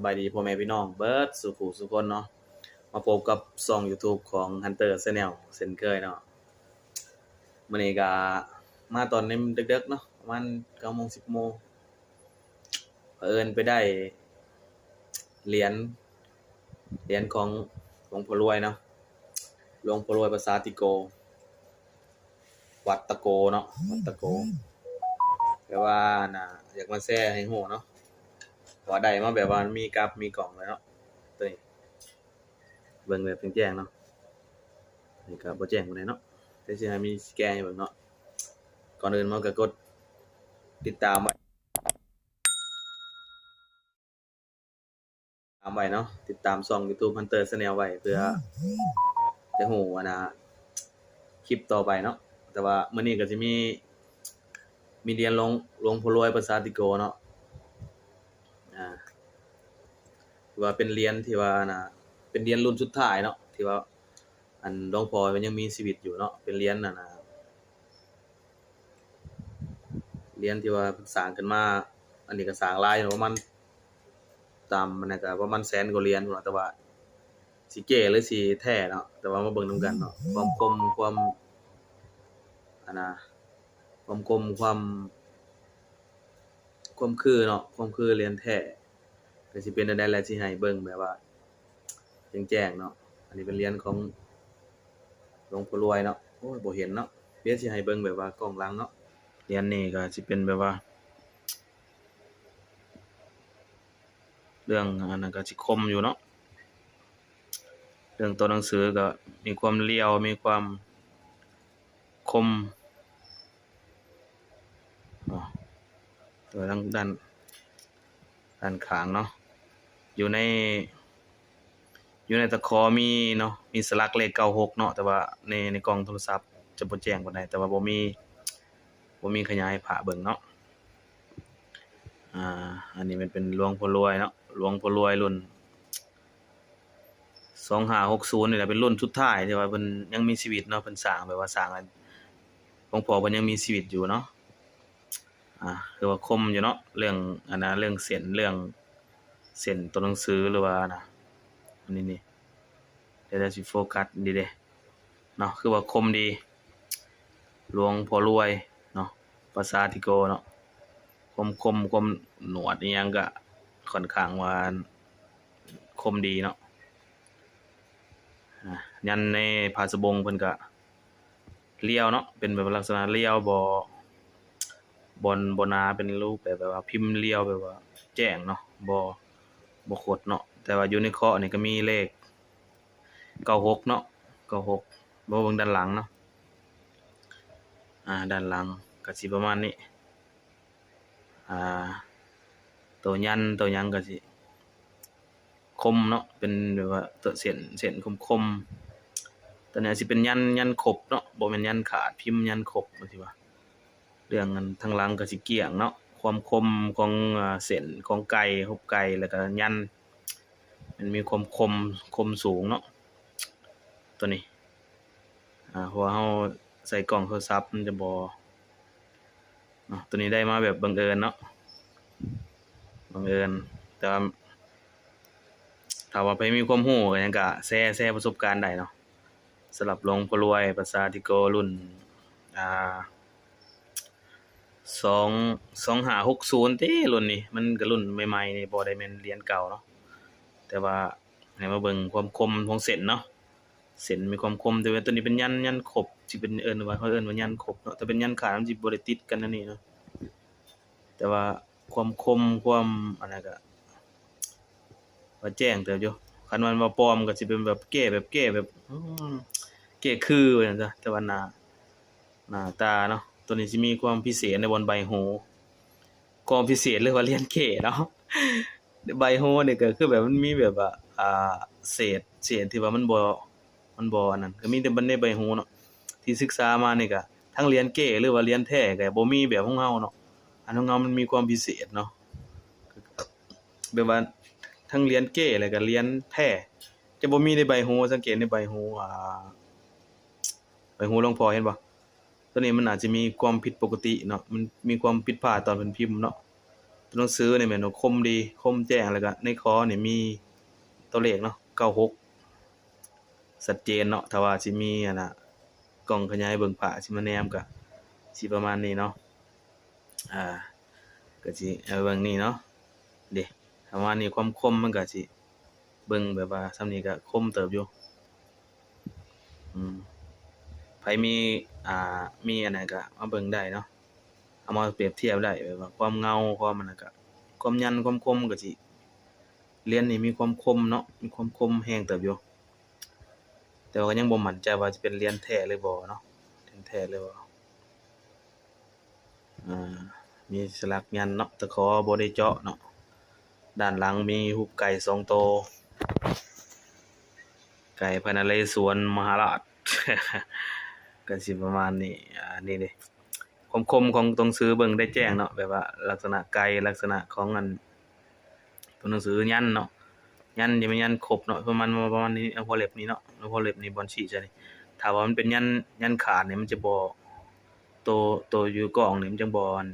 สบายดีพ่อแม่พี่น้องเบิร์ดสุขุสุคนเนาะมาพบกับช่อง YouTube ของ Hunter Channel เช่นเคยเนาะมื้อนี้ก็มาตอนนี้ดึกๆเนาะประมาณ9โมง10โมงเผอิญไปได้เหรียญเหรียญของหลวงพ่อรวยเนาะหลวงพ่อรวยภาษาติโก วัดตะโกเนาะวัดตะโกแปลว่าน่ะอยากมาแซ่ให้ฮู้เนาะ ว่าได้มาแบบว่ามีกราฟมีกล่องเลยเนาะตัวนี้เบิ่งแบบแจ้งเนาะนี่ก็บ่แจ้งปานใดเนาะแต่สิให้มีสแกนให้เบิ่งเนาะก่อนอื่นมันก็กดติดตามไว้ตามไว้เนาะติดตามช่อง YouTube Hunter Channel ไว้เพื่อจะฮู้ว่านะคลิปต่อไปเนาะแต่ว่ามื้อนี้ก็สิมีมีเรียนลงลงพ่อรวยภาษาติโกเนาะ อ่า ที่ว่าเป็นเรียญที่ว่าน่ะเป็นเรียญรุ่นสุดท้ายเนาะที่ว่า อันหลวงพ่อมันยังมีชีวิตอยู่เนาะเป็นเรียญน่ะนะเรียญที่ว่าสร้างขึ้นมา อันนี้ก็สร้างหลายอยู่ประมาณตามมันน่ะก็ประมาณแสนกว่าเรียญพุ่นนะแต่ว่าสิเก๋หรือสิแท้เนาะแต่ว่ามาเบิ่งนํกันเนาะความคมความอันน่ะความคมความความคือเนาะความคือเรียนแท้ ก็สิเป็นอันใดแหละสิให้เบิ่งแบบว่าแจ้งๆเนาะอันนี้เป็นเรียญของหลวงพ่อรวยเนาะโอ้ยบ่เห็นเนาะเดี๋ยวสิให้เบิ่งแบบว่ากล้องหลังเนาะเรียญนี้ก็สิเป็นแบบว่า เรื่องอันนั้นก็สิคมอยู่เนาะเรื่องตัวหนังสือก็มีความเรียวมีความคมอ๋อตัวด้านด้าน ด้านขางเนาะอยู่ใน อยู่ในตะขอมีเนาะมีสลักเลข96เนาะแต่ว่าในในกล่องโทรศัพท์จะบ่แจ้งปานใดแต่ว่าบ่มีบ่มีขยายผ่าเบิ่งเนาะอ่าอันนี้มันเป็นหลวงพ่อรวยเนาะหลวงพ่อรวยรุ่น2560นี่แหละเป็นรุ่นสุดท้ายที่ว่าเพิ่นยังมีชีวิตเนาะเพิ่นสร้างแบบว่าสร้างอันหลวงพ่อเพิ่นยังมีชีวิตอยู่เนาะ อ่าคือว่าคมอยู่เนาะเรื่องอันนะเรื่องเส้นเรื่องเส้นตัวหนังสือหรือว่านะอันนี้นี่เดี๋ยวจะสิโฟกัสดีเด้เนาะคือว่าคมดีหลวงพอรวยเนาะภาษาติโกเนาะคมคมคมหนวดอีหยังก็ค่อนข้างว่าคมดีเนาะยันในภาสบงเพิ่นก็เลี้ยวเนาะเป็นแบบลักษณะเลี้ยวบ่ บนบนาเป็นรูปแบบแบบว่าพิมพ์เรียวแบบว่า แจ้งเนาะบ่บ่ขดเนาะแต่ว่าอยู่ในเคาะนี่ก็มีเลข96เนาะ96บ่เบิ่งด้านหลังเนาะอ่าด้านหลังก็สิประมาณนี้อ่าตัวยันตัวยังก็สิคมเนาะเป็นแบบว่าตัวเส้นเส้นคมๆตัวเนี้ยสิเป็นยันยันครบเนาะบ่แม่นยันขาดพิมพ์ยันครบว่าสิว่า เรื่องอันทางหลังก็สิเกี่ยงเนาะความคมของเส้นของไก่ฮบไก่แล้วก็ยัน มันมีความคมคมสูงเนาะตัวนี้อ่าเพราะว่าเฮาใส่กล่องโทรศัพท์มันจะบ่เนาะตัวนี้ได้มาแบบบังเอิญเนาะบังเอิญแต่ว่าถ้าว่าไปมีความรู้ก็หยังก็แชร์แชร์ประสบการณ์ได้เนาะสำหรับลงพ่อรวยภาษาติโกรุ่นอ่า สองสองหาหกศูนย์เต้รุ่นนี้ มันก็รุ่นใหม่ๆนี่บ่ได้แมนเหรียญเก่าเนาะแต่ว่าให้มาเบิ่งความคมของเส้นเนาะเส้นมีความคมแต่ว่าตัวนี้เป็นยันยันครบสิเป็นเอิ้นว่าเขาเอิ้นว่ายันครบเนาะแต่เป็นยันขาดมันสิบ่ได้ติดกันอันนี้เนาะแต่ว่าความคมความอันนั้นก็ว่าแจ้งเติบอยู่คันมันว่าปลอมก็สิเป็นแบบเก้แบบเก้แบบอืมเก้คือว่าจังซะแต่ว่าหน้าหน้าตาเนาะ ตัวนี้สิมีความพิเศษในบนใบหูความพิเศษเรียกว่าเลียนเก๋เนาะใบหูนี่ยก็คือแบบมันมีแบบว่าอ่าเศษเศษที่ว่ามันบ่มันบ่อันนั้นก็มีแต่บันในใบหูเนาะที่ศึกษามานี่ก็ทั้งเรียนเก๋หรือว่าเรียนแท้ก็บ่มีแบบของเฮาเนาะอันของเฮามันมีความพิเศษเนาะแบบว่าทั้งเรียนเก๋แล้วก็เรียนแท้จะบ่มีในใบหูสังเกตในใบหูอ่าใบหูหลวงพ่อเห็นบ่ ตัวนี้มันอาจจะมีความผิดปกติเนาะมันมีความผิดพลาดตอนเพิ่นพิมพ์เนาะตัวหนังสือเนี่ยแม่นคมดีคมแจ้งแล้วก็ในคอเนี่ยมีตัวเลขเนาะ96ชัดเจนเนาะถ้าว่าสิมีอันน่ะกล้องขยายเบิ่งผ้าสิมาแนมก็สิประมาณนี้เนาะอ่าก็สิเอาเบิ่งนี่เนาะเด้ประมาณนี้ความคมมันก็สิเบิ่งแบบว่าส่ำนี้ก็คมเติบอยู่อืม ไผมีอ่ามีอันนั้นก็มาเบิ่งได้เนาะเอามาเปรียบเทียบได้แบบว่าความเงาความมันก็ความยันความคมก็สิเรียญนี่มีความคมเนาะมีความคมแฮงเติบอยู่แต่ว่าก็ยังบ่มั่นใจว่าจะเป็นเรียญแท้หรือบ่เนาะเรียญแท้หรือบ่อ่ามีสลักยันเนาะตะขอบ่ได้เจาะเนาะด้านหลังมีรูปไก่สองโต ไก่พระนเรศวรมหาราช ก็สิประมาณนี้อ่านี่เด้คมคมของตัวหนังสือเบิ่งได้แจ้งเนาะแบบว่า ลักษณะไกลลักษณะของอันตัวหนังสือยันเนาะยันจะเป็นยันครบเนาะประมาณประมาณนี้เอาพอเล็บนี้เนาะเอาพอเล็บนี้บอลฉีใช่นี่ถ้าว่ามันเป็นยันยันขาดเนี่ยมันจะบ่ตัวตัวอยู่กล่องเนี่ยมันจะบอัน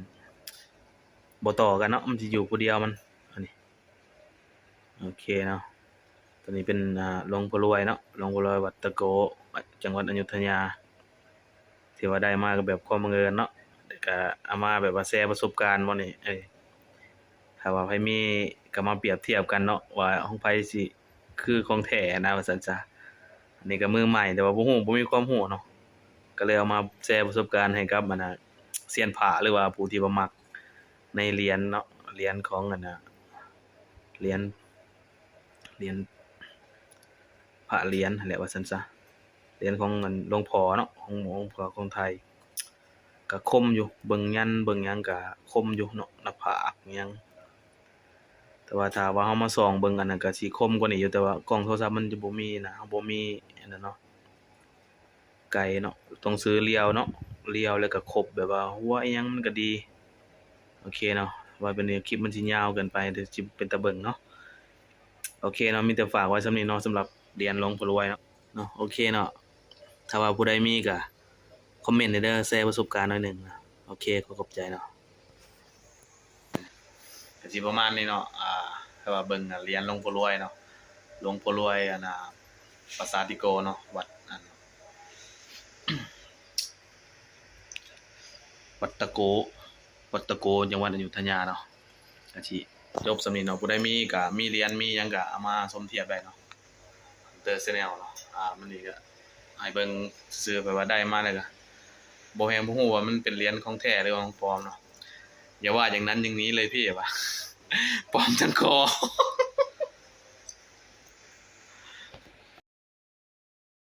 บ่ต่อกันเนาะมันจะอยู่ผู้เดียวมันอันนี้โอเคเนาะตัวนี้เป็นอ่าลงพ่อรวยเนาะลงพ่อรวยวัดตะโกจังหวัดอยุธยา ที่ว่าได้มาก็แบบความบังเอิญเนาะแต่ก็เอามาแบบว่าแชร์ประสบการณ์บ่นี่เอ้ยถ้าว่าไผมีก็มาเปรียบเทียบกันเนาะว่าของไผสิคือของแท้นะว่าซั่นซะอันนี้ก็มือใหม่แต่ว่าบ่ฮู้บ่มีความรู้เนาะก็เลยเอามาแชร์ประสบการณ์ให้กับอันน่ะเซียนพระหรือว่าผู้ที่บ่มักในเรียญเนาะเรียญของอันน่ะเรียญเรียญพระเรียญนั่นแหละว่าซั่นซะ เหรียญของอันหลวงพ่อเนาะของหลวงพ่อของไทยก็คมอยู่เบิ่งยันเบิ่งยังก็คมอยู่เนาะหน้าผากยังแต่ว่าถ้าว่าเฮามาส่องเบิ่งอันนั้นก็สิคมกว่านี้อยู่แต่ว่ากล้องโทรศัพท์มันจะบ่มีนะเฮาบ่มีอันนั้นเนาะไกลเนาะต้องซื้อเรียวเนาะเรียวแล้วก็ครบแบบว่าหัวอิหยังมันก็ดี โอเคเนาะว่าเป็นคลิปมันสิยาวเกินไปเดี๋ยวสิเป็นตาเบิ่งเนาะโอเคเนาะมีแต่ฝากไว้สำนี้เนาะสำหรับเรียนลงพ่อรวยเนาะเนาะโอเคเนาะ ถ้าว่าผู้ใดมีก็คอมเมนต์ให้เด้อแชร์ประสบการณ์หน่อยหนึ่งนะโอเคขอขอบใจเนาะก็สิประมาณนี้เนาะอ่าถ้าว่าเบิ่งอะเรียนหลวงพ่อรวยเนาะหลวงพ่อรวยอันน่ะปราสาทติโกเนาะวัดอันวัดตะโกวัดตะโกจังหวัดอยุธยาเนาะก็สิจบสำนีเนาะผู้ใดมีก็มีเรียญมียังก็เอามาสมเทียบได้เนาะเตอร์เซแนลเนาะอ่ามันนี่ก็ ให้เบิ่งซื้อไปว่าได้มาเลยก็บ่แฮงบ่ฮู้ว่ามันเป็นเหรียญของแท้หรือของปลอมเนาะอย่าว่าอย่างนั้นอย่างนี้เลยพี่ว่าปลอมทั้งคอ